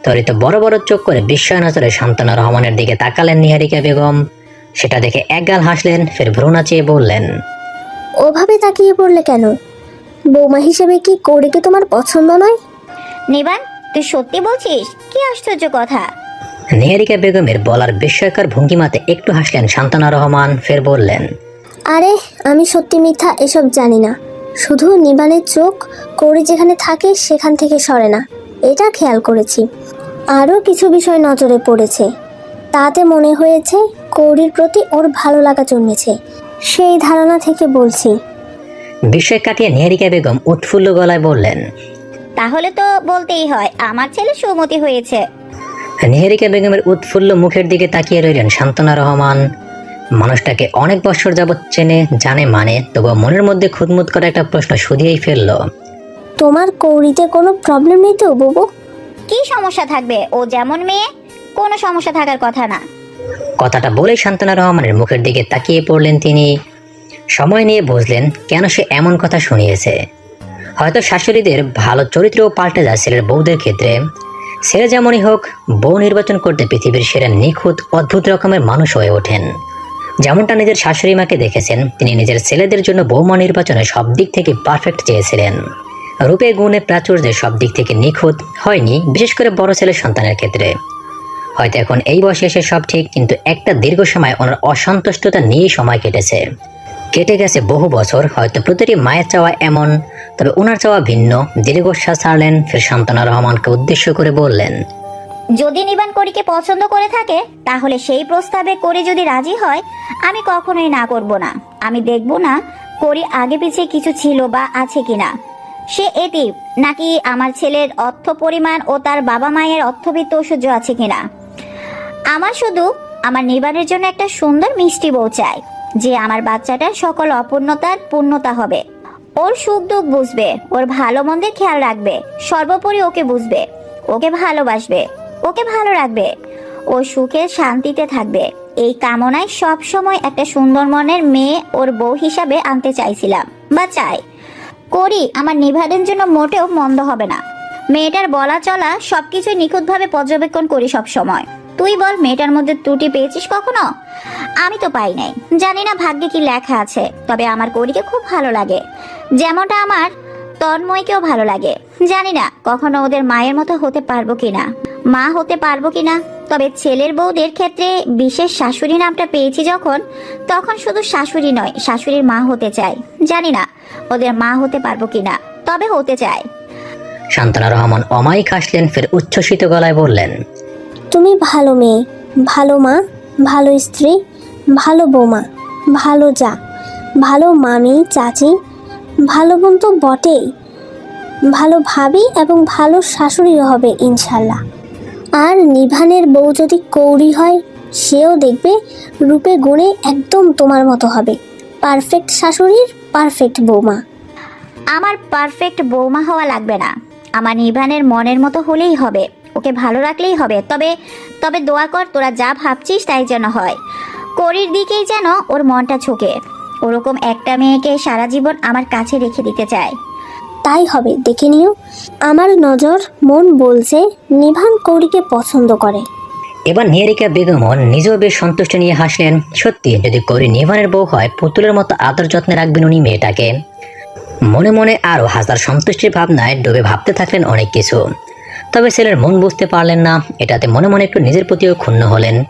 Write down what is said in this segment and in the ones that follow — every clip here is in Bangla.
ত্বরিত বড় বড় চোখ করে বিস্ময় নজরে শান্তনা রহমানের দিকে তাকালেন নিহারিকা বেগম। সেটা দেখে একগাল হাসলেন ফের ভ্রু নাচিয়ে বললেন ওভাবে তাকিয়ে পড়লে কেন? বৌমা হিসেবে কি কৌরিকে তোমার পছন্দ নয়? নিবান তুই সত্যি বলছিস? কি আশ্চর্য কথা। নিহারিকা বেগমের বলার বিস্ময়কর ভঙ্গিমাতে একটু হাসলেন শান্তনা রহমান ফের বললেন আরে আমি সত্যি মিথ্যা এসব জানি না। শুধু নিবানের চোখ কৌরি যেখানে থাকে সেখান থেকে সরে না। এটা খেয়াল করেছি। আরও কিছু বিষয় নজরে পড়েছে। তাতে মনে হয়েছে কৌরির প্রতি ওর ভালো লাগা জন্মেছে। সেই ধারণা থেকে বলছি। বিস্ময় কাটিয়ে নিহারিকা বেগম উৎফুল্ল গলায় বললেন তাহলে তো বলতেই হয় আমার ছেলে সুমতি হয়েছে। নিহারিকা বেগমের উৎফুল্ল মুখের দিকে তাকিয়ে রইলেন শান্তনা রহমান। মানুষটাকে অনেক বছর যাবৎ চেনে জানে মানে তবুও মনের মধ্যে খুদমুদ করা একটা প্রশ্ন শুধিয়েই ফেলল। তোমার কৌরিতে কোনো প্রবলেম নেই তো বুবু? কি সমস্যা থাকবে? ও যেমন মেয়ে কোনো সমস্যা থাকার কথা না। কথাটা বলে শান্তনা রহমানের মুখের দিকে তাকিয়ে পড়লেন তিনি। সময় নিয়ে বুঝলেন কেন সে এমন কথা শুনিয়েছে। হয়তো শাশুড়িদের ভালো চরিত্রও পাল্টে যায় ছেলের বউদের ক্ষেত্রে। ছেলে যেমনই হোক বউ নির্বাচন করতে পৃথিবীর সেরা নিখুঁত অদ্ভুত রকমের মানুষ হয়ে ওঠেন। যেমনটা নিজের শাশুড়ি মাকে দেখেছেন তিনি নিজের ছেলেদের জন্য বৌমা নির্বাচনে সব দিক থেকে পারফেক্ট চেয়েছিলেন। রূপে গুণে প্রাচুর্যে সব দিক থেকে নিখুঁত হয়নি, বিশেষ করে বড় ছেলের সন্তানের ক্ষেত্রে। হয়তো এখন এই বয়সে এসে সব ঠিক, কিন্তু একটা দীর্ঘ সময় ওনার অসন্তুষ্টতা নিয়েই সময় কেটেছে। কেটে গেছে বহু বছর, হয়তো প্রতিটি মায়ের চাওয়া এমন, তবে ওনার চাওয়া ভিন্ন। দীর্ঘশ্বাস ছাড়লেন, ফের শান্তনা রহমানকে উদ্দেশ্য করে বললেন, যদি নিবান করিকে পছন্দ করে থাকে, তাহলে সেই প্রস্তাবে করি যদি রাজি হয়, আমি কখনোই না করব না। আমি দেখব না করি আগে পিছে কিছু ছিল বা আছে কিনা। সে এটি নাকি আমার ছেলের অর্থ পরিমাণ ও তার বাবা মায়ের অর্থবিত্ত ঐশ্বর্য আছে কিনা? আমার শুধু আমার নিবানের জন্য একটা সুন্দর মিষ্টি বউ চাই, যে আমার বাচ্চাটার সকল অপূর্ণতার পূর্ণতা হবে। ওর সুখ দুঃখ বুঝবে, ওর ভালো মন্দের খেয়াল রাখবে, সর্বোপরি ওকে বুঝবে, ওকে ভালোবাসবে, ওকে ভালো রাখবে, ও সুখে শান্তিতে থাকবে। এই কামনায় সব সময় একটা সুন্দর মনের মেয়ে ওর বউ হিসাবে আনতে চাইছিলাম, বা চাই। করি, আমার নিভাদের জন্য মোটেও মন্দ হবে না। মেয়েটার বলা চলা সবকিছু নিখুঁতভাবে পর্যবেক্ষণ করি সব সময় তুই বল, মেয়েটার মধ্যে ত্রুটি পেয়েছিস কখনো? আমি তো পাই নাই। জানি না ভাগ্যে কি লেখা আছে, তবে আমার করিকে খুব ভালো লাগে। যেমনটা আমার তন্ময়কেও ভালো লাগে। জানি না কখনো ওদের মায়ের মতো হতে পারব কিনা। মা হতে পারব কিনা তবে ছেলের বউদের ক্ষেত্রে বিশেষ শাশুড়ি নামটা পেয়েছি যখন তখন শুধু শাশুড়ি নয় শাশুড়ির মা হতে চাই জানি না ওদের মা হতে পারব কিনা তবে হতে চাই শান্তনা রহমান অমায়িক হাসলেন ফের উচ্ছ্বসিত গলায় বললেন তুমি ভালো মেয়ে ভালো মা ভালো স্ত্রী ভালো বৌমা ভালো যা ভালো মামি চাচি ভালো বোন তো বটেই। ভালো ভাবি এবং ভালো শাশুড়িও হবে, ইনশাল্লাহ। আর নিভানের বউ যদি কৌড়ি হয়, সেও দেখবে রূপে গুণে একদম তোমার মতো হবে। পারফেক্ট শাশুড়ির পারফেক্ট বৌমা। আমার পারফেক্ট বৌমা হওয়া লাগবে না। আমার নিভানের মনের মতো হলেই হবে। ওকে ভালো রাখলেই হবে। তবে তবে দোয়া কর, তোরা যা ভাবছিস তাই যেন হয়। করির দিকেই যেন ওর মনটা ঝুঁকে। ওরকম একটা মেয়েকে সারা জীবন আমার কাছে রেখে দিতে চায়। তাই হবে দেখে নিও। আমার নজর মন বলছে নিভান কৌরিকে পছন্দ করে। এবার নিহারিকা বেগমও নিজেও বেশ সন্তুষ্ট নিয়ে হাসলেন। সত্যি যদি কৌরি নিভানের বউ হয় পুতুলের মতো আদর যত্নে রাখবেন উনি মেয়েটাকে। মনে মনে আরও হাজার সন্তুষ্টির ভাবনায় ডুবে ভাবতে থাকলেন অনেক কিছু। তবে ছেলের মন বুঝতে পারলেন না এটাতে মনে মনে একটু নিজের প্রতিও ক্ষুণ্ণ হলেন।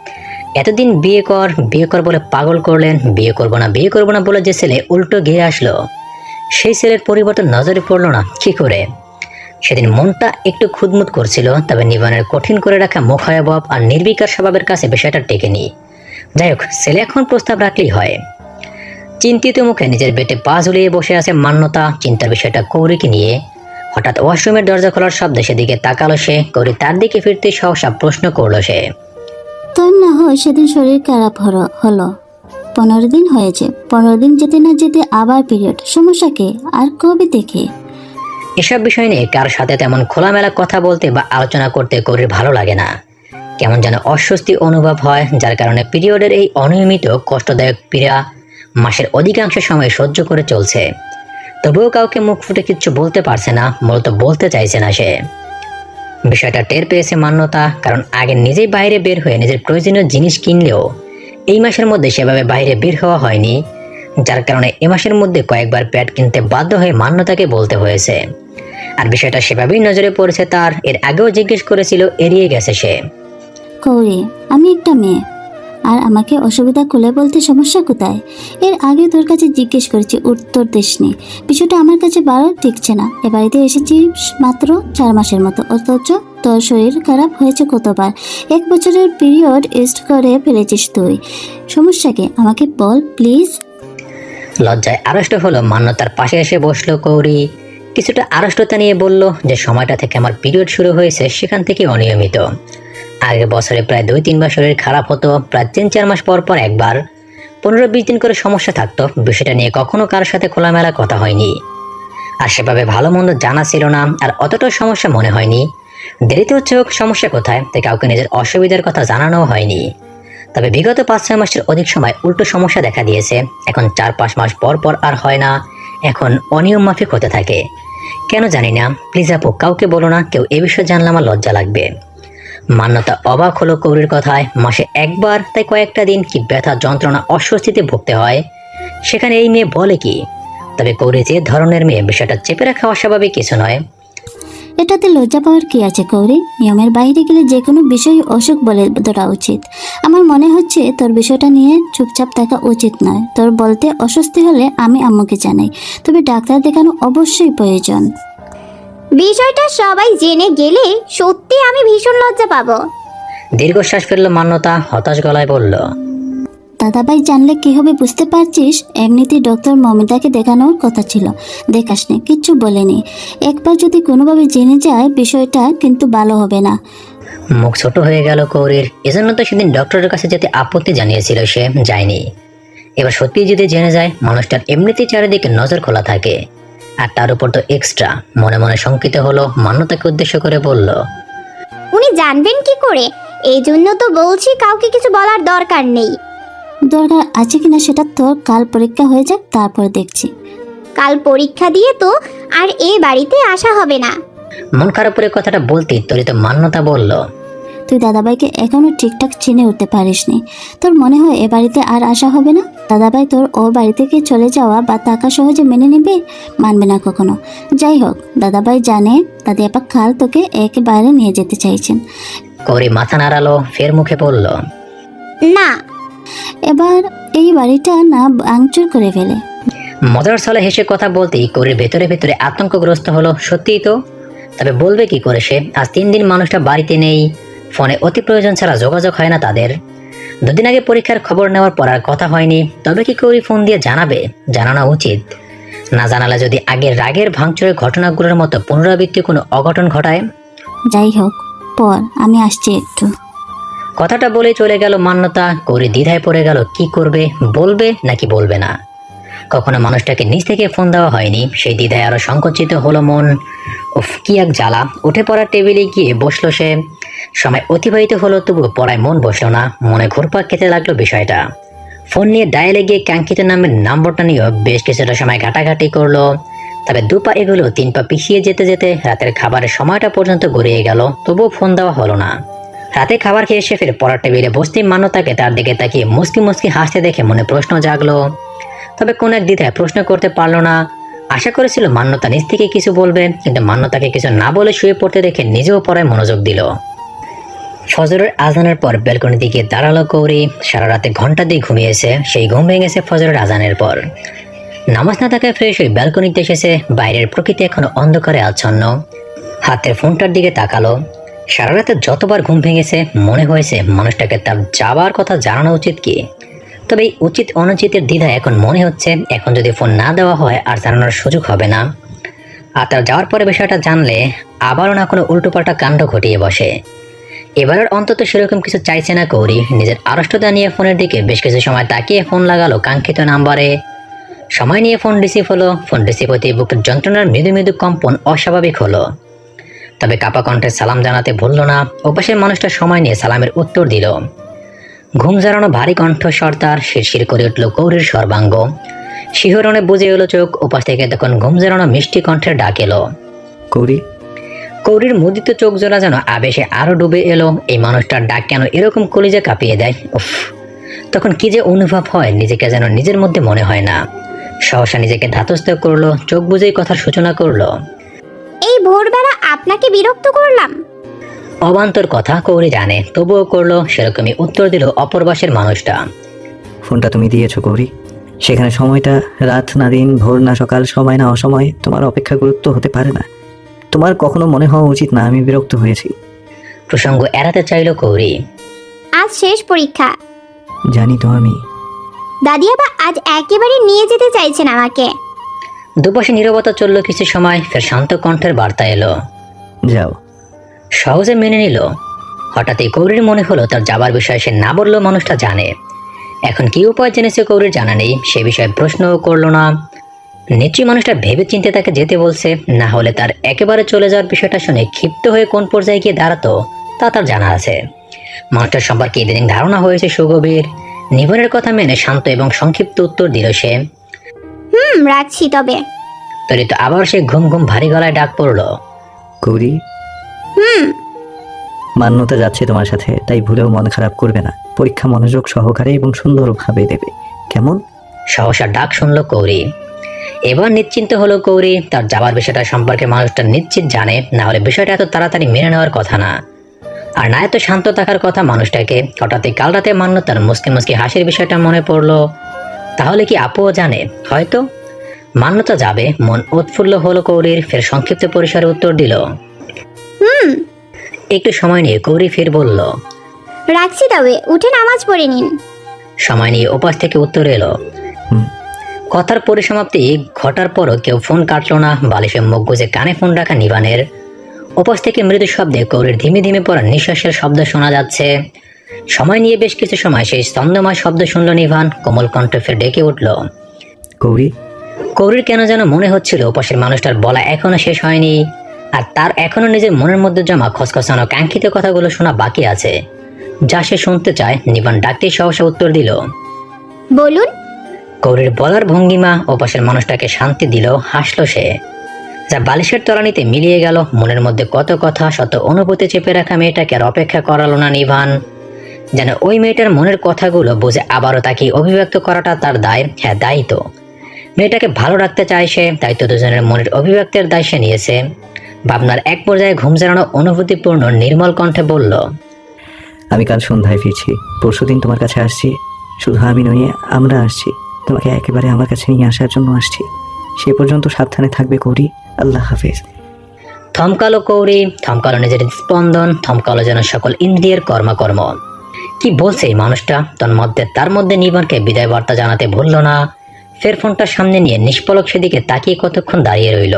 এতদিন বিয়ে কর বিয়ে কর বলে পাগল করলেন, বিয়ে করব না, বিয়ে করব না বলে যে ছেলে উল্টো গিয়ে আসলো। সেই ছেলের পরিবর্তন নজরে পড়ল না, কি করে? সেদিন মনটা একটু খুদমুদ করছিল, তবে নিবানের কঠিন করে রাখা মুখায়বব আর নির্বিকার স্বভাবের কাছে বিষয়টা টেকেনি। যাই হোক, ছেলে এখন প্রস্তাব রাখলেই হয়। চিন্তিত মুখে নিজের বেটে পা ঝুলিয়ে বসে আছে মান্যতা, চিন্তার বিষয়টা কৌরিকে নিয়ে। হঠাৎ ওয়াশরুমের দরজা খোলার শব্দে সেদিকে তাকালো সে, কৌরি তার দিকে ফিরতে সহসা প্রশ্ন করল সে। তোর না হয় সেদিন শরীর খারাপ হলো- পনেরো দিন হয়েছে। পনেরো দিন যেতে না যেতে আবার পিরিয়ড সমস্যা কে? আর কবে দেখে এসব বিষয় নিয়ে কার সাথে তেমন খোলামেলা কথা বলতে বা আলোচনা করতে কৌরির ভালো লাগে না। কেমন যেন অস্বস্তি অনুভব হয়, যার কারণে পিরিয়ডের এই অনিয়মিত, কষ্টদায়ক পীড়া মাসের অধিকাংশ সময় সহ্য করে চলছে। তবুও কাউকে মুখ ফুটে কিচ্ছু বলতে পারছে না, মূলত বলতে চাইছে না সে। বিষয়টা টের পেয়েছে মান্যতা, কারণ আগে নিজেই বাইরে বের হয়ে নিজের প্রয়োজনীয় জিনিস কিনলেও এই মাসের মধ্যে সেভাবে বাইরে বের হওয়া হয়নি, যার কারণে এ মাসের মধ্যে কয়েকবার প্যাড কিনতে বাধ্য হয়ে মান্যতাকে বলতে হয়েছে। আর বিষয়টা সেভাবেই নজরে পড়েছে তার, এর আগেও জিজ্ঞেস করেছিল, এড়িয়ে গেছে সে। আমি একটা মেয়ে। আর আমাকে অসুবিধা খুলে বলতে সমস্যা কোথায়? এর আগে তোর কাছে জিজ্ঞেস করেছি, উত্তর দিসনি। বিষয়টা আমার কাছে বারো টিকছে না। এ বাড়িতে এসেছি মাত্র চার মাসের মতো। অথচ তোর শরীর খারাপ হয়েছে কতবার? এক বছরের পিরিয়ড এস্ট করে ফেলেছিস তুই। সমস্যা কি? আমাকে বল, প্লিজ। লজ্জায় আড়ষ্ট হলো। মান্যতার পাশে এসে বসল কৌরি। কিছুটা আড়ষ্টতা নিয়ে বলল যে, সময়টা থেকে আমার পিরিয়ড শুরু হয়েছে সেখান থেকে অনিয়মিত। আগে বছরে প্রায় দুই তিনবার শরীর খারাপ হতো, প্রায় তিন চার মাস পর পর একবার। পনেরো বিশ দিন করে সমস্যা থাকতো, বিষয়টা নিয়ে কখনো কারোর সাথে খোলামেলা কথা হয়নি। আর সেভাবে ভালো মন্দ জানা ছিল না, আর অতটা সমস্যা মনে হয়নি। দেরিতে হচ্ছে হোক, সমস্যা কোথায় তাই কাউকে নিজের অসুবিধার কথা জানানো হয়নি। তবে বিগত পাঁচ ছয় মাসের অধিক সময় উল্টো সমস্যা দেখা দিয়েছে। এখন চার পাঁচ মাস পর পর আর হয় না। এখন অনিয়ম মাফিক হতে থাকে। কেন জানি না, প্লিজ আপু, কাউকে বলো না, কেউ এ বিষয়ে জানলে আমার লজ্জা লাগবে। মান্যতা অবাক হলো কৌরির কথায়, মাসে একবার, তাই কয়েকটা দিন কি ব্যথা যন্ত্রণা অস্বস্তিতে ভুগতে হয়? সেখানে এই মেয়ে বলে কি, তবে কৌরি যে ধরনের মেয়ে, বিষয়টা চেপে রাখা অস্বাভাবিক কিছু নয়। এটাতে লজ্জা পাওয়ার কি আছে কৌরি নিয়মের বাইরে গেলে যে কোনো বিষয় অসুখ বলে ধরা উচিত। আমার মনে হচ্ছে তোর বিষয়টা নিয়ে চুপচাপ থাকা উচিত নয়। তোর বলতে অস্বস্তি হলে আমি আম্মুকে জানাই। তবে ডাক্তার দেখানো অবশ্যই প্রয়োজন। বিষয়টা সবাই জেনে গেলে সত্যি আমি ভীষণ লজ্জা পাবো। দীর্ঘশ্বাস ফেলল মান্যতা হতাশ গলায় বলল দাদাভাই জানলে কি হবে বুঝতে পারছিস? এমনিতেই ডক্টর মমিতাকে দেখানোর কথা ছিল। দেখাসনি কিচ্ছু বলেনি। একবার যদি কোনোভাবে জেনে যায় বিষয়টা কিন্তু ভালো হবে না। মুখ ছোট হয়ে গেল কৌরির। এজন্য তো সেদিন ডক্টরের কাছে যেতে আপত্তি জানিয়েছিল সে যায়নি। এবার সত্যি যদি জেনে যায় মানুষটার এমনিতেই চারিদিকে নজর খোলা থাকে। আর তার উপর তো এক্সট্রা মনে মনে শঙ্কিত হলো মান্যতাকে উদ্দেশ্য করে বলল উনি জানবেন কি করে? এই জন্য তো বলছি কাউকে কিছু বলার দরকার নেই। দরকার আছে কিনা সেটা তোর কাল পরীক্ষা হয়ে যাক তারপর দেখছি। কাল পরীক্ষা দিয়ে তো আর এ বাড়িতে আসা হবে না। মন খারাপ করে কথাটা বলতেই তরিত মান্যতা বলল তুই দাদাভাইকে এখনও ঠিকঠাক চিনে উঠতে পারিসনি। তোর মনে হয় এ বাড়িতে আর আসা হবে না? দাদাভাই তোর ও বাড়ি থেকে চলে যাওয়া বা টাকা সহজে মেনে নেবে? মানবে না কখনো। যাই হোক দাদাভাই জানে দাদি আপা খাল তোকে একেবারে নিয়ে যেতে চাইছেন। কৌরি মাথা নাড়ালো ফের মুখে বলল না। এবার এই বাড়িটা না আংচুর করে ফেলে। মজার ছলে হেসে কথা বলতেই কৌরির ভেতরে ভেতরে আতঙ্কগ্রস্ত হলো সত্যিই তো? তবে বলবে কি করে সে? আজ তিন দিন মানুষটা বাড়িতে নেই ফোনে অতি প্রয়োজন ছাড়া যোগাযোগ হয় না তাদের। দুদিন আগে পরীক্ষার খবর নেওয়ার পর আর কথা হয়নি তবে কি কৌরি ফোন দিয়ে জানাবে জানানো উচিত। না জানালে যদি আগের রাগের ভাঙচুরের ঘটনাগুলোর মতো পুনরাবৃত্তি কোনো অঘটন ঘটায়? যাই হোক পর আমি আসছি একটু। কথাটা বলে চলে গেল মান্যতা কৌরি দ্বিধায় পড়ে গেল কি করবে বলবে নাকি বলবে না? কখনো মানুষটাকে নিজ থেকে ফোন দেওয়া হয়নি সেই দ্বিধায় আরও সংকুচিত হলো মন। উফ কি এক জ্বালা উঠে পড়া টেবিলে গিয়ে বসল সে। সময় অতিবাহিত হলো তবু পড়ায় মন বসল না। মনে ঘুরপাক খেতে লাগল বিষয়টা। ফোন নিয়ে ডায়ালে গিয়ে কাঙ্ক্ষিত নামের নম্বরটা নিয়েও বেশ কিছুটা সময় ঘাটাঘাটি করল। তবে দু পা এগুলো, তিন পা পিছিয়ে যেতে যেতে রাতের খাবারের সময়টা পর্যন্ত গড়িয়ে গেল, তবুও ফোন দেওয়া হলো না। রাতে খাবার খেয়ে এসে ফের পড়ার টেবিলে বসতেই মান্যতাকে তার দিকে তাকিয়ে মুসকি মুসকি হাসতে দেখে মনে প্রশ্ন জাগলো। তবে কোন এক দ্বিধায় প্রশ্ন করতে পারল না। আশা করেছিল মান্যতা নিজ থেকে কিছু বলবে, কিন্তু মান্যতাকে কিছু না বলে শুয়ে পড়তে দেখে নিজেও পড়ায় মনোযোগ দিল। ফজরের আজানের পর ব্যালকনি দিকে দাঁড়াল কৌরি সারা রাতে ঘণ্টা দিয়ে ঘুমিয়েছে। সেই ঘুম ভেঙেছে ফজরের আজানের পর। নামাজ না থাকায় ফ্রেশ হয়ে ব্যালকনিতে এসেছে। বাইরের প্রকৃতি এখনও অন্ধকারে আচ্ছন্ন। হাতের ফোনটার দিকে তাকালো। সারা রাতে যতবার ঘুম ভেঙেছে, মনে হয়েছে মানুষটাকে তার যাবার কথা জানানো উচিত কি? তবে এই উচিত অনুচিতের দ্বিধা এখন মনে হচ্ছে। এখন যদি ফোন না দেওয়া হয়, আর জানানোর সুযোগ হবে না। আর তার যাওয়ার পরে বিষয়টা জানলে আবারও না কোনো উল্টোপাল্টা কাণ্ড ঘটিয়ে বসে। এবারের অন্তত সেরকম কিছু চাইছে না কৌরি। নিজের আড়ষ্টতা নিয়ে ফোনের দিকে বেশ কিছু সময় তাকিয়ে ফোন লাগালো কাঙ্ক্ষিত নাম্বারে। সময় নিয়ে ফোন রিসিভ হলো। ফোন রিসিভ হতে বুকের যন্ত্রণার মৃদু মৃদু কম্পন অস্বাভাবিক হলো। তবে কাপা কণ্ঠে সালাম জানাতে ভুলল না। ওপাশের মানুষটা সময় নিয়ে সালামের উত্তর দিল। ঘুম জড়ানো ভারী কণ্ঠস্বর তার শিরশির করে উঠল কৌরির সর্বাঙ্গ। শিহরণে বুঝে এলো চোখ, ওপাশ থেকে তখন ঘুম জড়ানো মিষ্টি কণ্ঠের ডাক এলো। কৌরি কৌরির মুদিত চোখ জোড়া যেন আবেশে আরও ডুবে এলো। এই মানুষটার ডাক কেন এরকম কলিজা কাঁপিয়ে দেয়? উফ। তখন কি যে অনুভব হয় নিজেকে যেন নিজের মধ্যে মনে হয় না। সহসা নিজেকে ধাতস্থ করল চোখ বুঝেই কথার সূচনা করল। এই ভোরবেলা আপনাকে বিরক্ত করলাম। অবান্তর কথা কৌরি জানে তবুও করল সেরকমই উত্তর দিল অপরবাসের মানুষটা। ফোনটা তুমি দিয়েছ গৌরী সেখানে সময়টা রাত না দিন ভোর না সকাল সময় না অসময় তোমার অপেক্ষা গুরুত্ব হতে পারে না। তোমার কখনো মনে হওয়া উচিত না আমি বিরক্ত হয়েছি। প্রসঙ্গ এড়াতে চাইল কৌরি আজ শেষ পরীক্ষা। জানি তো আমি। দাদি আবার আজ একেবারে নিয়ে যেতে চাইছেন আমাকে। দুপাশে নীরবতা চলল কিছু সময় ফের শান্ত কণ্ঠের বার্তা এলো। যাও। সহজে মেনে নিল। হঠাৎই কৌরির মনে হলো তার যাবার বিষয়ে সে না বললেও মানুষটা জানে। এখন কি উপায় জেনেছে কৌরির জানা নেই সে বিষয়ে প্রশ্নও করল না। নিশ্চয়ই মানুষটা ভেবে চিন্তে তাকে যেতে বলছে না হলে তার একেবারে চলে যাওয়ার বিষয়টা শুনে ক্ষিপ্ত হয়ে কোন পর্যায়ে গিয়ে দাঁড়াতো তা তার জানা আছে। মানুষটার সম্পর্কে ইদানিং ধারণা হয়েছে সুগভীর। নিবনের কথা মেনে শান্ত এবং সংক্ষিপ্ত উত্তর দিল সে। হুম রাখছি তবে। তরিত আবার সে ঘুম ঘুম ভারী গলায় ডাক পড়ল। গৌরী হুম। মান্যতা যাচ্ছে তোমার সাথে তাই ভুলেও মন খারাপ করবে না। পরীক্ষা মনোযোগ সহকারে এবং সুন্দরভাবে দেবে। কেমন? সহসা ডাক শুনলো কৌরি। এবার নিশ্চিন্ত হলো কৌরি তার যাবার বিষয়টা সম্পর্কে মানুষটা নিশ্চিত জানে না হলে বিষয়টা এত তাড়াতাড়ি মেনে নেওয়ার কথা না। আর না এত শান্ত থাকার কথা মানুষটাকে হঠাৎই কাল রাতে মান্য তার মুসকি মুসকি হাসির বিষয়টা মনে পড়ল। তাহলে কি আপুও জানে হয়তো? মান্যতা যাবে মন উৎফুল্ল হলো কৌরির ফের সংক্ষিপ্ত পরিসরে উত্তর দিল। হুম। একটু সময় নিয়ে কৌরি ফের বলল রাখছি তবে উঠে নামাজ পড়ে নিন। সময় নিয়ে ওপাশ থেকে উত্তর এলো। হুম। কথার পরিসমাপ্তি ঘটার পরও কেউ ফোন কাটলো না বালিশে মুখ গুজে কানে ফোন রাখা নিবানের। ওপাশ থেকে মৃদু শব্দে কৌরির ধীমে ধীমে পড়া নিঃশ্বাসের শব্দ শোনা যাচ্ছে। সময় নিয়ে বেশ কিছু সময় সেই স্তম্ভময় শব্দ শুনল নিভান কোমল কণ্ঠ ফের ডেকে উঠল। গৌরী? কৌরির কেন যেন মনে হচ্ছিল ওপাশের মানুষটার বলা এখনও শেষ হয়নি আর তার এখনও নিজের মনের মধ্যে জমা খসখসানো কাঙ্ক্ষিত কথাগুলো শোনা বাকি আছে। যা সে শুনতে চায় নিবান ডাকতেই সহসা উত্তর দিল। বলুন কৌরির বলার ভঙ্গিমা ওপাশের মানুষটাকে শান্তি দিল, হাসলো সে। যা বালিশের তলানিতে মিলিয়ে গেল, মনের মধ্যে কত কথা শত অনুভূতি চেপে রাখা মেয়েটাকে আর অপেক্ষা করালো না নিভান যেন ওই মেয়েটার মনের কথাগুলো বুঝে আবারও তাকে অভিব্যক্ত করাটা তার দায় হ্যাঁ দায়ী তো মেয়েটাকে ভালো রাখতে চায় সে, তাই তো দুজনের মনের অভিব্যক্তের দায় সে নিয়েছে। ভাবনার এক পর্যায়ে ঘুম জড়ানো অনুভূতিপূর্ণ নির্মল কণ্ঠে বলল, আমি কাল সন্ধ্যায় ফিরছি। পরশুদিন তোমার কাছে আসছি। শুধু আমি নই আমরা আসছি। তোমাকে একেবারে আমার কাছে নিয়ে আসার জন্য আসছি। সে পর্যন্ত সাবধানে থাকবে গৌরী আল্লাহ হাফেজ। থমকালো কৌরি, থমকালো নিজের স্পন্দন, থমকালো যেন সকল ইন্দ্রিয়ের কর্মকর্ম। কি বলছে এই মানুষটা? তোর মধ্যে, তার মধ্যে নিবানকে বিদায় বার্তা জানাতে ভুলল না। ফের ফোনটা সামনে নিয়ে নিষ্পলক সেদিকে তাকিয়ে কতক্ষণ দাঁড়িয়ে রইল।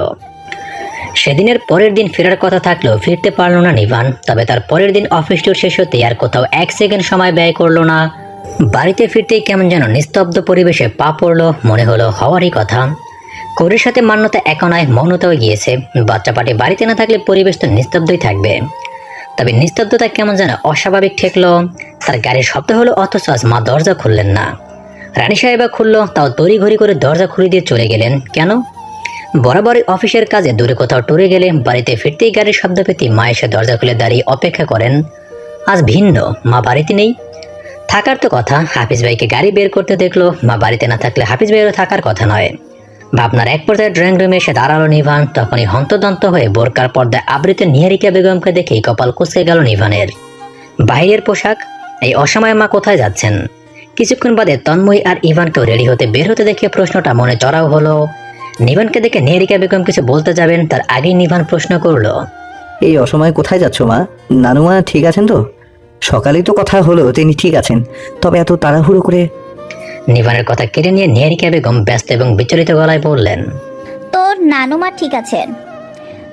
সেদিনের পরের দিন ফেরার কথা থাকলেও ফিরতে পারল না নিভান তবে তার পরের দিন অফিস টুর শেষ হতে আর কোথাও এক সেকেন্ড সময় ব্যয় করল না। বাড়িতে ফিরতেই কেমন যেন নিস্তব্ধ পরিবেশে পা পড়ল, মনে হলো হওয়ারই কথা। কৌরির সাথে মান্যতা একনায় মৌনতাও গিয়েছে। বাচ্চা পাটি বাড়িতে না থাকলে পরিবেশ তো নিস্তব্ধই থাকবে। তবে নিস্তব্ধতা কেমন যেন অস্বাভাবিক ঠেকলো। তার গাড়ির শব্দ হলো, অথচ আজ মা দরজা খুললেন না। রানী সাহেবা খুললো, তাও তড়ি ঘড়ি করে দরজা খুলে দিয়ে চলে গেলেন। কেন? বরাবরই অফিসের কাজে দূরে কোথাও টুরে গেলে বাড়িতে ফিরতেই গাড়ির শব্দ পেতে মা এসে দরজা খুলে দাঁড়িয়ে অপেক্ষা করেন। আজ ভিন্ন, মা বাড়িতে নেই। থাকার তো কথা। হাফিজ ভাইকে গাড়ি বের করতে দেখল, মা বাড়িতে না থাকলে হাফিজ ভাইয়েরও থাকার কথা নয়। ভাবনার এক পর্যায়ে ড্রয়িং রুমে এসে দাঁড়াল নিভান। তখনই হন্তদন্ত হয়ে বোরকার পর্দায় আবৃত নিহারিকা বেগমকে দেখেই কপাল কুচকে গেল নিভানের। বাইরের পোশাক? এই অসময়ে মা কোথায় যাচ্ছেন? কিছুক্ষণ বাদে তন্ময় আর ইভানকেও রেডি হতে বের হতে দেখে প্রশ্নটা মনে চড়াও হলো। নিভানকে দেখে নিহারিকা বেগম কিছু বলতে যাবেন, তার আগেই নিভান প্রশ্ন করল, এই অসময়ে কোথায় যাচ্ছ মা? নানুমা ঠিক আছেন তো? সকালেই তো কথা হলো তিনি ঠিক আছেন। তবে এত তাড়াহুড়ো করে নিভানের কথা কেড়ে নিয়ে নিহারিকা বেগম ব্যস্ত এবং বিচলিত গলায় বললেন তোর নানুমা ঠিক আছেন।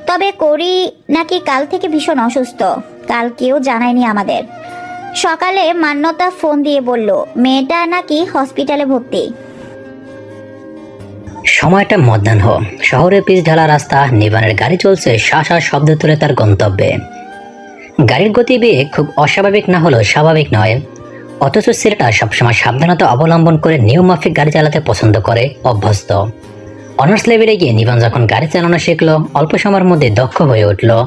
তবে করি নাকি কাল থেকে ভীষণ অসুস্থ। কাল কেউ জানায়নি আমাদের। সকালে মান্যতা ফোন দিয়ে বলল মেয়েটা নাকি হসপিটালে ভর্তি। সময়টা মধ্যাহ্ন। শহরের পিচ ঢালা রাস্তা নিবানের গাড়ি চলছে শাঁসা শব্দ তুলে তার গন্তব্যে। গাড়ির গতিবেগ খুব অস্বাভাবিক না হলেও স্বাভাবিক নয়। অথচ ছেলেটা সবসময় সাবধানতা অবলম্বন করে নিয়মমাফিক গাড়ি চালাতে পছন্দ করে, অভ্যস্ত। অনার্স লেভেলে গিয়ে নিবান যখন গাড়ি চালানো শিখলো, অল্প সময়ের মধ্যে দক্ষ হয়ে উঠল।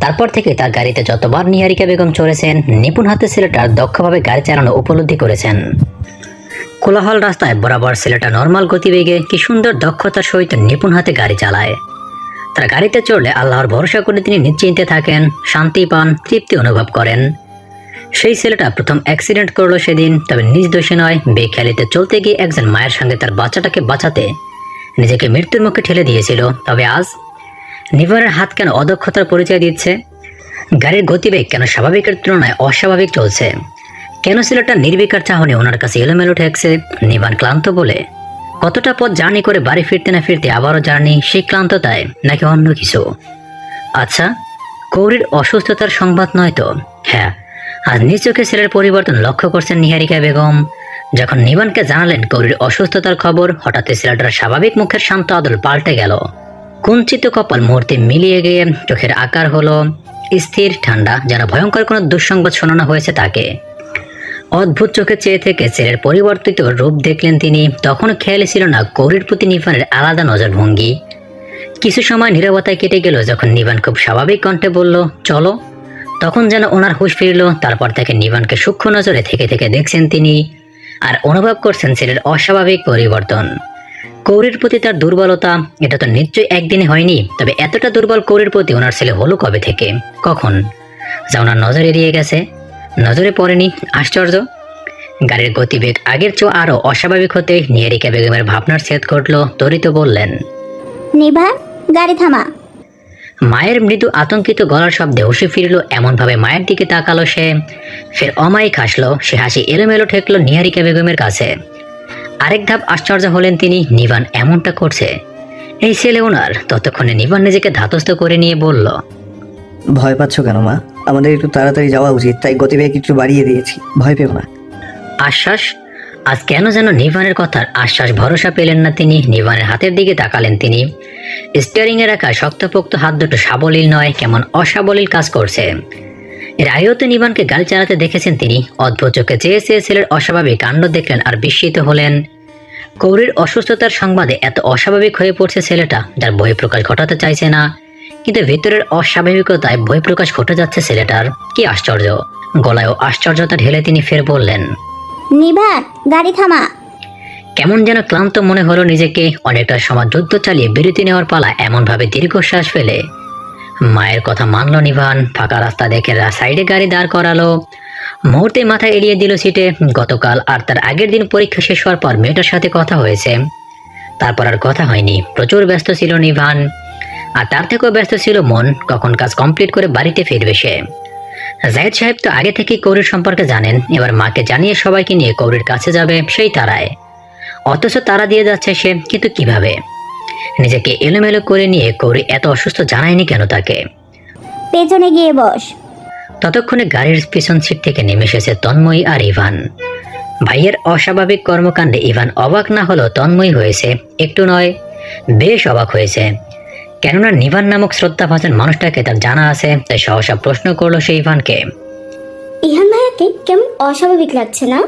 তারপর থেকে তার গাড়িতে যতবার নিহারিকা বেগম চড়েছেন, নিপুণ হাতে ছেলেটার দক্ষভাবে গাড়ি চালানো উপলব্ধি করেছেন। কোলাহল রাস্তায় বরাবর ছেলেটা নর্মাল গতিবেগে কি সুন্দর দক্ষতার সহিত নিপুণ হাতে গাড়ি চালায়। তার গাড়িতে চড়লে আল্লাহর ভরসা করে তিনি নিশ্চিন্তে থাকেন, শান্তি পান, তৃপ্তি অনুভব করেন। সেই ছেলেটা প্রথম অ্যাক্সিডেন্ট করল সেদিন, তবে নিজ দোষে নয়, বেখেয়ালিতে চলতে গিয়ে একজন মায়ের সঙ্গে তার বাচ্চাটাকে বাঁচাতে নিজেকে মৃত্যুর মুখে ঠেলে দিয়েছিল। তবে আজ নিভারের হাত কেন অদক্ষতার পরিচয় দিচ্ছে? গাড়ির গতিবেগ কেন স্বাভাবিকের তুলনায় অস্বাভাবিক চলছে? কেন ছেলেটা নির্বিকার চাহনি ওনার কাছে এলোমেলো ঠেকছে? নিবান ক্লান্ত বলে কতটা পথ জার্নি করে বাড়ি ফিরতে না ফিরতে আবারও জার্নি সেই ক্লান্ততায় নাকি অন্য কিছু? আচ্ছা কৌরির অসুস্থতার সংবাদ নয় তো? হ্যাঁ আজ নিজ চোখে ছেলের পরিবর্তন লক্ষ্য করছেন নিহারিকা বেগম। যখন নিবানকে জানালেন কৌরির অসুস্থতার খবর, হঠাৎ ছেলেটার স্বাভাবিক মুখের শান্ত আদল পাল্টে গেল। কুঞ্চিত কপাল মুহূর্তে মিলিয়ে গিয়ে চোখের আকার হলো। স্থির, ঠান্ডা, যেন ভয়ঙ্কর কোনো দুঃসংবাদ শোনানো হয়েছে তাকে। অদ্ভুত চোখে চেয়ে থেকে ছেলের পরিবর্তিত রূপ দেখলেন তিনি। তখন খেয়ালই ছিল না কৌরির প্রতি নিভানের আলাদা নজরভঙ্গি। কিছু সময় নীরবতায় কেটে গেল যখন নিবান খুব স্বাভাবিক কণ্ঠে বলল, চলো। তখন যেন ওনার হুঁশ ফিরল, তারপর থেকে নিবানকে সূক্ষ্ম নজরে থেকে থেকে দেখছেন তিনি আর অনুভব করছেন ছেলের অস্বাভাবিক পরিবর্তন। কৌরির প্রতি তার দুর্বলতা, এটা তো নিশ্চয়ই একদিনে হয়নি, তবে এতটা দুর্বল কৌরির প্রতি ওনার ছেলে হলো কবে থেকে? কখন? যা ওনার নজর এড়িয়ে গেছে। নজরে পড়েনি আশ্চর্য। গাড়ির গতিবেগ আগের চেয়েও আরও অস্বাভাবিক হতে নিয়ারিকা বেগমের ভাবনার ছেদ ঘটল তরিত বললেন নিভান গাড়ি থামা। মায়ের মৃদু আতঙ্কিত গলার শব্দে হুঁশে ফিরল এমনভাবে মায়ের দিকে তাকালো সে। ফের অমায়িক হাসলো সে হাসি এলোমেলো ঠেকলো নিহারিকা বেগমের কাছে। আরেক ধাপ আশ্চর্য হলেন তিনি নিবান এমনটা করছে। এই ছেলে ওনার। ততক্ষণে নিবান নিজেকে ধাতস্থ করে নিয়ে বলল ভয় পাচ্ছ কেন মা? আমাদের একটু তাড়াতাড়ি যাওয়া উচিত, তাই গতিবেগ একটু বাড়িয়ে দিয়েছি। ভয় পেও না। আশ্বাস? আজ কেন যেন নিভানের কথার আশ্বাস ভরসা পেলেন না তিনি নিভানের হাতের দিকে তাকালেন তিনি। স্টিয়ারিং এ রাখা শক্তপোক্ত, হাত দুটো সাবলীল নয়, কেমন অসাবলীল কাজ করছে। এর আগেও তো নিবানকে গাড়ি চালাতে দেখেছেন তিনি। অদ্ভুত চোখে চেয়ে চেয়ে ছেলের অস্বাভাবিক কাণ্ড দেখলেন আর বিস্মিত হলেন। কৌরির অসুস্থতার সংবাদে এত অস্বাভাবিক হয়ে পড়ছে ছেলেটা, যার বহিঃপ্রকাশ ঘটাতে চাইছে না। কিন্তু ভেতরের অস্বাভাবিকতায় বহিঃপ্রকাশ ঘটে যাচ্ছে ছেলেটার। কি আশ্চর্য। গলায়ও আশ্চর্যতা ঢেলে তিনি ফের বললেন নিভান গাড়ি থামা। কেমন যেন ক্লান্ত মনে হলো নিজেকে অনেকটা সময় যুদ্ধ চালিয়ে বিরতি নেওয়ার পালা এমনভাবে দীর্ঘশ্বাস ফেলে। মায়ের কথা মানল নিভান ফাঁকা রাস্তা দেখে সাইডে গাড়ি দাঁড় করালো। মুহূর্তে মাথা এড়িয়ে দিল সিটে। গতকাল আর তার আগের দিন পরীক্ষা শেষ হওয়ার পর মেয়েটার সাথে কথা হয়েছে। তারপর আর কথা হয়নি। প্রচুর ব্যস্ত ছিল নিভান। আর তার থেকেও ব্যস্ত ছিল মন কখন কাজ কমপ্লিট করে বাড়িতে ফিরবে সে। জাহেদ সাহেব তো আগে থেকেই কৌরির সম্পর্কে জানেন এবার মাকে জানিয়ে সবাইকে নিয়ে কৌরির কাছে যাবে সেই তারায়। অথচ তারা দিয়ে যাচ্ছে সে কিন্তু কীভাবে? নিজেকে এলোমেলো করে নিয়ে কৌরি এত অসুস্থ জানায়নি কেন তাকে? পেছনে গিয়ে বস। ততক্ষণে গাড়ির পিছন সিট থেকে নেমে এসেছে তন্ময়ী আর ইভান। ভাইয়ের অস্বাভাবিক কর্মকাণ্ডে ইভান অবাক না হলেও তন্ময়ী হয়েছে একটু নয় বেশ অবাক হয়েছে। কেননা নিভান নামক শ্রদ্ধাভাজন মানুষটাকে তার জানা আছে তাই সহসা প্রশ্ন করল সে ইভানকে। ইহান ভাইয়াকে কেমন অস্বাভাবিক লাগছে না?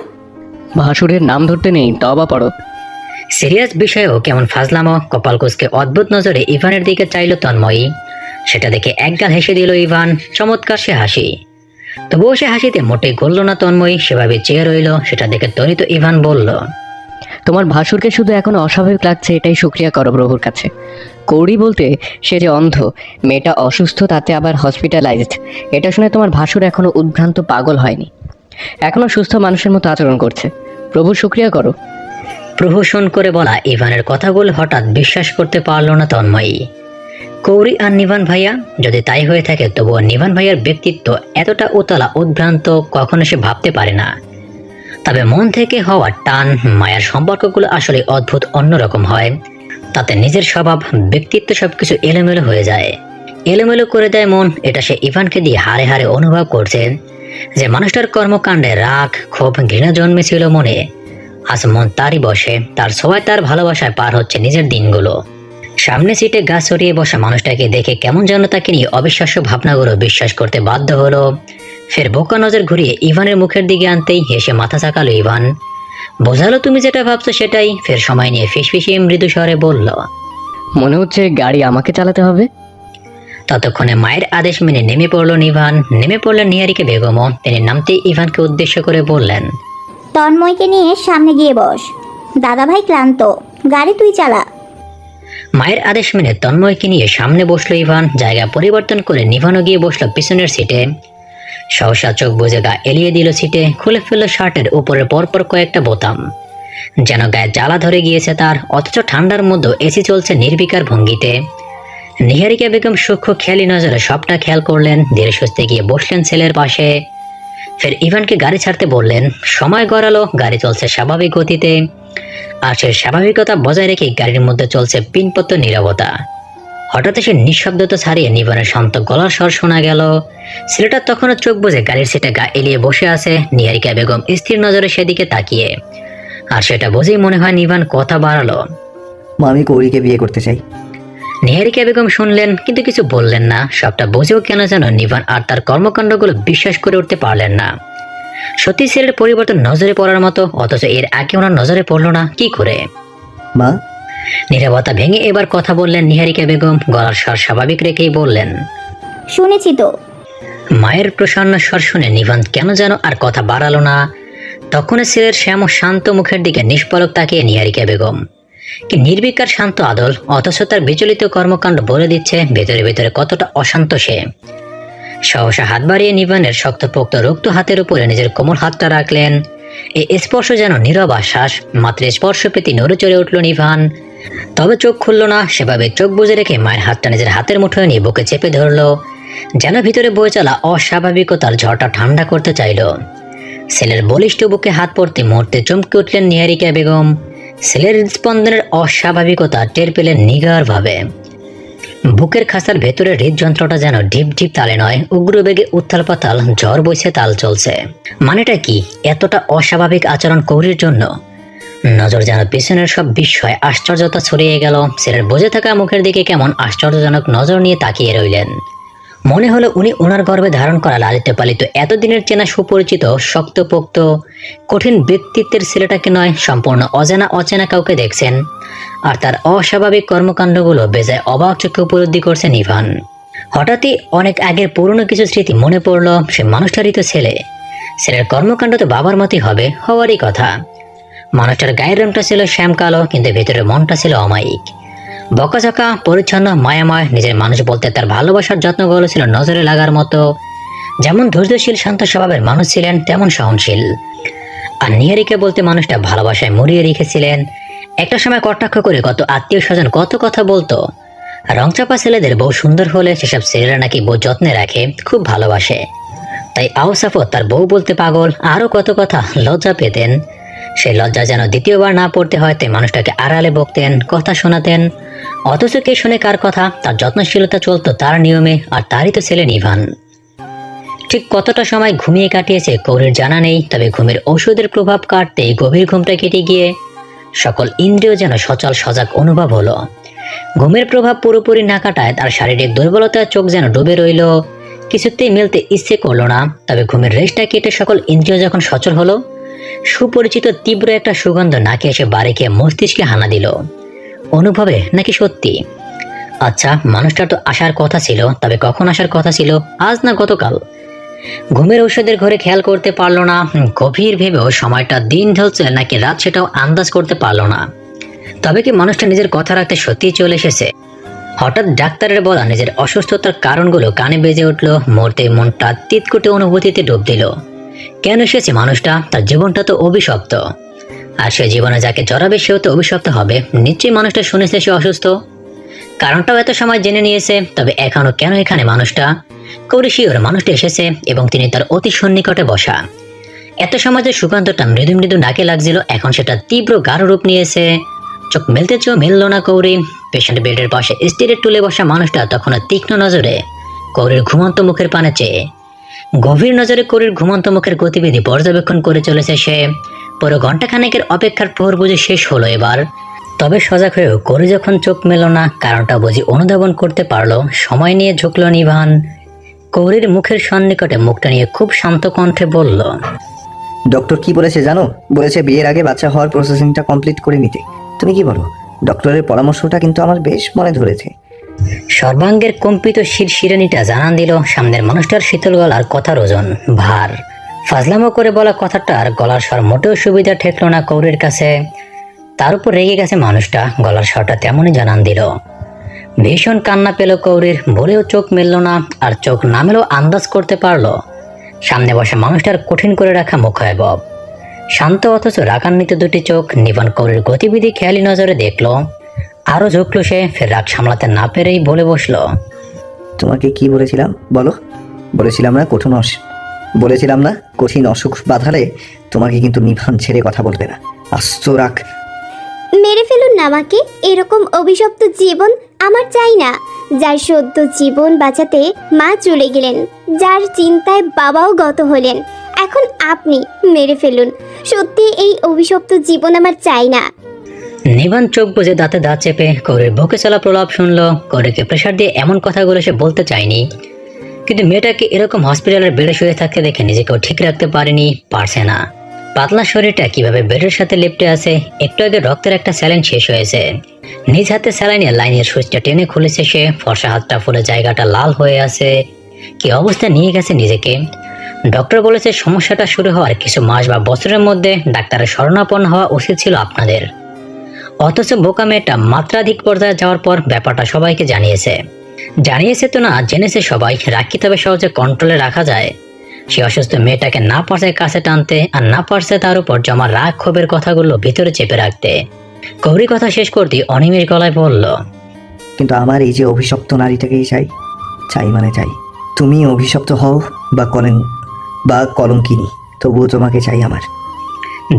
ভাসুরের নাম ধরতে নেই তবা পড়ো সিরিয়াস বিষয়েও কেমন ফাজলামো কপাল কুচকে অদ্ভুত নজরে ইভানের দিকে চাইল তন্ময়ী। সেটা দেখে একগাল হেসে দিল ইভান চমৎকার সে হাসি। তবুও সে হাসিতে মোটেই গলল না তন্ময়ী সেভাবে চেয়ে রইল সেটা দেখে তরিত ইভান বলল তোমার ভাসুরকে শুধু এখন অস্বাভাবিক লাগছে, এটাই শুক্রিয়া করো প্রভুর কাছে। কৌড়ি বলতে সে যে অন্ধ, মেয়েটা অসুস্থ, তাতে আবার হসপিটালাইজড এটা শুনে তোমার ভাসুর এখনও উদ্ভ্রান্ত পাগল হয়নি। এখনও সুস্থ মানুষের মতো আচরণ করছে। প্রভুর শুক্রিয়া করো। প্রহসন করে বলা, ইভানের কথাগুলো হঠাৎ বিশ্বাস করতে পারল না তন্ময়ী। কৌরি আর নিভান ভাইয়া, যদি তাই হয়ে থাকে, তবুও নিভান ভাইয়ার ব্যক্তিত্ব এতটা উতলা, উদ্ভ্রান্ত, কখনো সে ভাবতে পারে না। তবে মন থেকে হওয়া টান মায়ার সম্পর্কগুলো আসলে অদ্ভুত অন্যরকম হয়। তাতে নিজের স্বভাব, ব্যক্তিত্ব সবকিছু এলোমেলো হয়ে যায়। এলোমেলো করে দেয় মন, এটা সে ইভানকে দিয়ে হারে হারে অনুভব করছে যে মানুষটার কর্মকাণ্ডে রাগ, ক্ষোভ, ঘৃণা জন্মেছিল মনে। আজ মন তারই বসে, তার সবাই তার ভালোবাসায় পার হচ্ছে নিজের দিনগুলো। সামনে সিটে গাছ সরিয়ে বসা মানুষটাকে দেখে কেমন যেন তাকে নিয়ে অবিশ্বাস্য ভাবনাগুলো বিশ্বাস করতে বাধ্য হলো। ফের বোকা নজর ঘুরিয়ে ইভানের মুখের দিকে আনতেই হেসে মাথা চাকালো ইভান। বোঝালো তুমি যেটা ভাবছ সেটাই ফের সময় নিয়ে ফিসফিসিয়ে মৃদু স্বরে বলল মনে হচ্ছে গাড়ি আমাকে চালাতে হবে। ততক্ষণে মায়ের আদেশ মেনে নেমে পড়ল নিভান। নেমে পড়লেন নিহারিকে বেগমও। তিনি নামতে ইভানকে উদ্দেশ্য করে বললেন তন্ময়কে নিয়ে সামনে গিয়ে বস। দাদাভাই ক্লান্ত গাড়ি তুই চালা। মায়ের আদেশ মেনে তন্ময়কে নিয়ে সামনে বসল ইভান। জায়গা পরিবর্তন করে নিভানও গিয়ে বসল পিছনের সিটে সহসা চোখ বুঝে গা এলিয়ে দিল সিটে খুলে ফেলল শার্টের উপরে পরপর কয়েকটা বোতাম। যেন গায়ে জ্বালা ধরে গিয়েছে তার, অথচ ঠান্ডার মধ্যে এসি চলছে নির্বিকার ভঙ্গিতে। নিহারিকা বেগম সূক্ষ্ম খেয়ালি নজরে সবটা খেয়াল করলেন, ধীরে সুস্থে গিয়ে বসলেন ছেলের পাশে। ফের ইভানকে গাড়ি ছাড়তে বললেন, সময় গড়ালো, গাড়ি চলছে স্বাভাবিক গতিতে। আর সে স্বাভাবিকতা বজায় রেখে গাড়ির মধ্যে চলছে পিনপত্ত নীরবতা। হঠাৎ সে নিঃশব্দতা ছাড়িয়ে নিবানের শান্ত গলার স্বর শোনা গেল। ছেলেটা তখনও চোখ বুঝে গাড়ির সিটে গা এলিয়ে বসে আছে নিহারিকা বেগম। স্থির নজরে সেদিকে তাকিয়ে। আর সেটা বুঝেই মনে হয় নিভান কথা বাড়ালো। মা আমি কৌরিকে বিয়ে করতে চাই। নিহারিকা বেগম শুনলেন কিন্তু কিছু বললেন না। সবটা বুঝেও কেন যেন নিভান আর তার কর্মকাণ্ডগুলো বিশ্বাস করে উঠতে পারলেন না। সত্যি ছেলের পরিবর্তন নজরে পড়ার মতো অথচ এর আগে ওনার নজরে পড়ল না। কি করে? মা নীরবতা ভেঙে এবার কথা বললেন নিহারিকা বেগম। গলার স্বর স্বাভাবিক রেখেই বললেন শুনেছি তো। মায়ের প্রসন্ন স্বর শুনে নিভান কেন যেন আর কথা বাড়ালো না। তখন ছেলের শ্যাম শান্ত মুখের দিকে নিষ্পলক তাকিয়ে নিহারিকা বেগম। কি নির্বিকার শান্ত আদল অথচ তার বিচলিত কর্মকাণ্ড বলে দিচ্ছে ভেতরে ভেতরে কতটা অশান্ত সে। সহসা হাত বাড়িয়ে নিভানের শক্তপোক্ত রক্ত হাতের উপরে নিজের কোমল হাতটা রাখলেন। এই স্পর্শ যেন নীরব আশ্বাস মাত্র স্পর্শ পেতে নড়ে চড়ে উঠল নিভান তবে চোখ খুলল না, সেভাবে চোখ বুজে রেখে মায়ের হাতটা নিজের হাতের মুঠোয় নিয়ে বুকে চেপে ধরলো। যেন ভিতরে বয়ে চলা অস্বাভাবিকতার ঝড়টা ঠান্ডা করতে চাইল। ছেলের বলিষ্ঠ বুকে হাত পড়তে মুহূর্তে চমকে উঠলেন নিহারিকা বেগম। ছেলের স্পন্দনের অস্বাভাবিকতা টের পেলেন নিগার ভাবে বুকের খাসার ভেতরে হৃদযন্ত্রটা যেন ঢিপ ঢিপ তালে নয় উগ্র বেগে উত্তাল পাতাল ঝড় বইছে তাল চলছে। মানেটা কি? এতটা অস্বাভাবিক আচরণ কৌরির জন্য? নজর যেন পিছনের সব বিস্ময়, আশ্চর্যতা ছড়িয়ে গেল। ছেলের বসে থাকা মুখের দিকে কেমন আশ্চর্যজনক নজর নিয়ে তাকিয়ে রইলেন। মনে হলো উনি ওনার গর্ভে ধারণ করা লালিত পালিত, এতদিনের চেনা সুপরিচিত, শক্তপোক্ত, কঠিন ব্যক্তিত্বের ছেলেটাকে নয়, সম্পূর্ণ অজানা অচেনা কাউকে দেখছেন। আর তার অস্বাভাবিক কর্মকাণ্ডগুলো বেজায় অবাক চোখে উপলব্ধি করছেন ইভান। হঠাৎই অনেক আগের পুরনো কিছু স্মৃতি মনে পড়ল, সে মানুষটারই তো ছেলে। ছেলের কর্মকাণ্ড তো বাবার মতোই হবে, হওয়ারই কথা। মানুষটার গায়ের রংটা ছিল শ্যাম কালো কিন্তু ভেতরের মনটা ছিল অমায়িক। বকাঝকা, পরিচ্ছন্ন, মায়াময়, নিজের মানুষ বলতে তার ভালোবাসার যত্নগুলো ছিল নজরে লাগার মতো। যেমন ধৈর্যশীল, শান্ত স্বভাবের মানুষ ছিলেন, তেমন সহনশীল। আর নিহারিকে বলতে মানুষটা ভালোবাসায় মরিয়ে রেখেছিলেন। একটা সময় কটাক্ষ করে কত আত্মীয় স্বজন কত কথা বলতো। রংচাপা ছেলেদের বউ সুন্দর হলে সেসব ছেলেরা নাকি বউ যত্নে রাখে, খুব ভালোবাসে। তাই আউসাফত তার বউ বলতে পাগল, আরও কত কথা লজ্জা পেতেন। সেই লজ্জা যেন দ্বিতীয়বার না পড়তে হয়, তাই মানুষটাকে আড়ালে বকতেন, কথা শোনাতেন। অথচ কে শুনে কার কথা? তার যত্নশীলতা চলতো তার নিয়মে, আর তারই তো ছেলে নিভান ঠিক কতটা সময় ঘুমিয়ে কাটিয়েছে কৌরের জানা নেই, তবে ঘুমের ওষুধের প্রভাব কাটতে গভীর ঘুমটা কেটে গিয়ে সকল ইন্দ্রিয় যেন সচল সজাগ অনুভব হলো। ঘুমের প্রভাব পুরোপুরি না কাটায় তার শারীরিক দুর্বলতার চোখ যেন ডুবে রইল। কিছুতেই মিলতে ইচ্ছে করল না, তবে ঘুমের রেশটা কেটে সকল ইন্দ্রিয় যখন সচল হলো সুপরিচিত তীব্র একটা সুগন্ধ নাকে এসে বাড়ি খেয়ে মস্তিষ্কে হানা দিল। অনুভবে নাকি সত্যি? আচ্ছা মানুষটার তো আসার কথা ছিল, তবে কখন আসার কথা ছিল, আজ না গতকাল? ঘুমের ঔষধের ঘরে খেয়াল করতে পারল না গভীর ভেবেও সময়টা দিন ঢলছে নাকি রাত সেটাও আন্দাজ করতে পারল না। তবে কি মানুষটা নিজের কথা রাখতে সত্যিই চলে এসেছে? হঠাৎ ডাক্তারের বলা নিজের অসুস্থতার কারণগুলো কানে বেজে উঠল মুহূর্তে মনটা তিতকুটে অনুভূতিতে ডুব দিল। কেন এসেছে মানুষটা? তার জীবনটা তো অভিশপ্ত। আর সে জীবনে যাকে জড়াবে, সেও তো অভিশপ্ত হবে। নিশ্চয়ই মানুষটা শুনেছে সে অসুস্থ। কারণটাও এত সময় জেনে নিয়েছে, তবে এখনও কেন এখানে মানুষটা? কৌরি শিওর মানুষটা এসেছে এবং তিনি তার অতি সন্নিকটে বসা। এত সময় যে সুগন্ধটা মৃদু মৃদু নাকে লাগছিল, এখন সেটা তীব্র গাঢ় রূপ নিয়েছে। চোখ মেলতে চো মেললো না কৌরি পেশেন্ট বেডের পাশে স্টিরের টুলে বসা মানুষটা তখন তীক্ষ্ণ নজরে কৌরির ঘুমন্ত মুখের পানে চেয়ে। গভীর নজরে করির ঘুমন্ত মুখের গতিবিধি পর্যবেক্ষণ করে চলেছে সে। পুরো ঘন্টাখানেকের অপেক্ষার প্রহর বুঝে শেষ হলো এবার। তবে সজাগ হয়েও করি যখন চোখ মেলো না, কারণটা বুঝি অনুধাবন করতে পারল, সময় নিয়ে ঝুঁকলো নিভান। কৌরির মুখের সন্নিকটে মুখটা নিয়ে খুব শান্ত কণ্ঠে বলল, ডক্টর কি বলেছে জানো? বলেছে বিয়ের আগে বাচ্চা হওয়ার প্রসেসিংটা কমপ্লিট করে নিতে। তুমি কি বলো? ডক্টরের পরামর্শটা কিন্তু আমার বেশ মনে ধরেছে। সর্বাঙ্গের কম্পিত শির শিরানিটা জানান দিল সামনের মানুষটার শীতল গলার কথার ওজন, ভার। ফাজলামো করে বলা কথাটার গলার স্বর মোটেও সুবিধা ঠেকলো না কৌরের কাছে। তার উপর রেগে গেছে মানুষটা, গলার স্বরটা তেমনই জানান দিল। ভীষণ কান্না পেল কৌরির, বলেও চোখ মেলল না আর চোখ না মেলেও আন্দাজ করতে পারল। সামনে বসে মানুষটার কঠিন করে রাখা মুখায়বব। শান্ত অথচ রাগান্বিত দুটি চোখ নিবান কৌরির গতিবিধি খেয়ালি নজরে দেখল। আরও ঝুঁকলো সে ফের রাগ সামলাতে না পেরেই বলে বসল। তোমাকে কি বলেছিলাম? বলো। বলেছিলাম না কঠিন অস বলেছিলাম না কঠিন অসুখ বাধালে তোমাকে কিন্তু নিভান ছেড়ে কথা বলবে না। আস্ত রাখ মেরে ফেলুন না আমাকে এরকম অভিশপ্ত জীবন আমার চাই না। যার সদ্য জীবন বাঁচাতে মা চলে গেলেন যার চিন্তায় বাবাও গত হলেন। এখন আপনি মেরে ফেলুন। সত্যি এই অভিশপ্ত জীবন আমার চাই না। নিবান চোখ বুঝে দাঁতে দাঁত চেপে কৌরির বুকে চলা প্রলাপ শুনল কৌরিকে প্রেশার দিয়ে এমন কথাগুলো সে বলতে চায়নি। কিন্তু মেয়েটাকে এরকম হসপিটালের বেডে শুয়ে থাকতে দেখে নিজেকেও ঠিক রাখতে পারেনি, পারছে না। পাতলা শরীরটা কীভাবে বেডের সাথে লেপটে আছে, একটু আগে রক্তের একটা স্যালাইন শেষ হয়েছে। নিজ হাতে স্যালাইনের লাইনের সুইচটা টেনে খুলেছে সে, ফর্সা হাতটা ফুলে জায়গাটা লাল হয়ে আছে। কি অবস্থা নিয়ে গেছে নিজেকে? ডক্টর বলেছে, সমস্যাটা শুরু হওয়ার কিছু মাস বা বছরের মধ্যে ডাক্তারের শরণাপন্ন হওয়া উচিত ছিল আপনাদের। অথচ বোকা মেয়েটা মাত্রাধিক পর্যায়ে যাওয়ার পর ব্যাপারটা সবাইকে জানিয়েছে। জানিয়েছে তো না, জেনেছে সবাই কি তবে সহজে কন্ট্রোলে রাখা যায়। সে অসুস্থ মেয়েটাকে না পারছে কাছে টানতে, আর না পারছে তার উপর জমা রাগ ক্ষোভের কথাগুলো ভিতরে চেপে রাখতে। গৌরী কথা শেষ করতে অনিমের গলায় বলল, কিন্তু আমার এই যে অভিশপ্ত নারীটাকেই চাই চাই মানে চাই। তুমি অভিশপ্ত হও বা কলেন, বা কলঙ্কিনী, তবুও তোমাকে চাই আমার।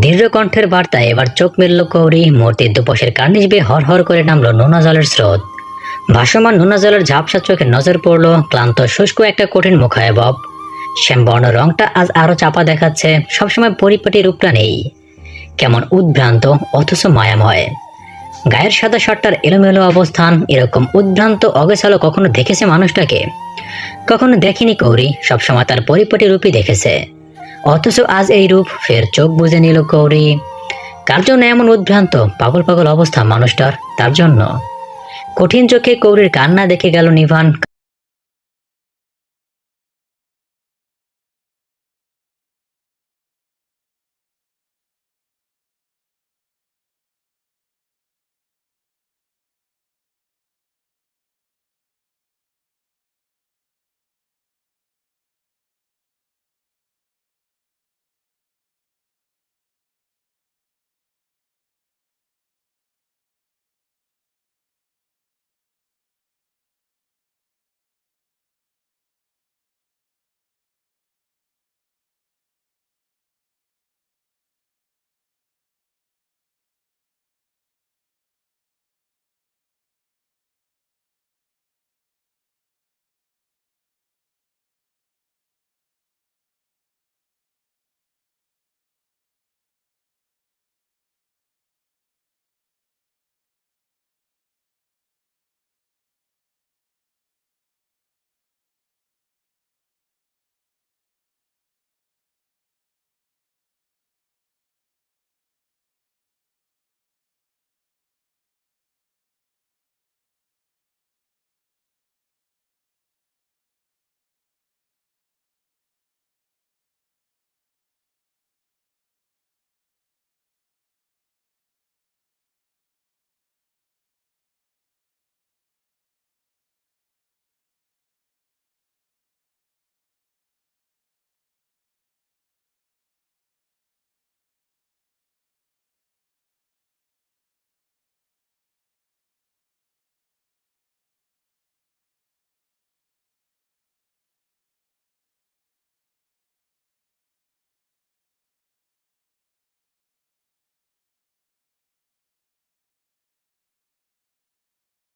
দৃঢ় কণ্ঠের বার্তায় এবার চোখ মেলল কৌরি। মূর্তির দুপাশের কার্নিশ বেয়ে হর হর করে নামলো নোনা জলের স্রোত। ভাসমান নোনা জলের ঝাপসা চোখে নজর পড়ল ক্লান্ত, শুষ্ক একটা কঠিন মুখায়বব। শ্যামবর্ণ রংটা আজ আরও চাপা দেখাচ্ছে, সবসময় পরিপাটি রূপটা নেই। কেমন উদ্ভ্রান্ত, অথচ মায়াময়। গায়ের সাদা শার্টটার এলোমেলো অবস্থান, এরকম উদ্ভ্রান্ত, অগেছালো কখনো দেখেছে মানুষটাকে? কখনো দেখেনি কৌরি, সবসময় তার পরিপাটি রূপই দেখেছে। অথচ আজ এই রূপ ফের চোখ বুঝে নিল কৌরি কার জন্য এমন উদ্ভ্রান্ত, পাগল পাগল অবস্থা মানুষটার, তার জন্য? কঠিন চোখে কৌরির কান্না দেখে গেল নিভান।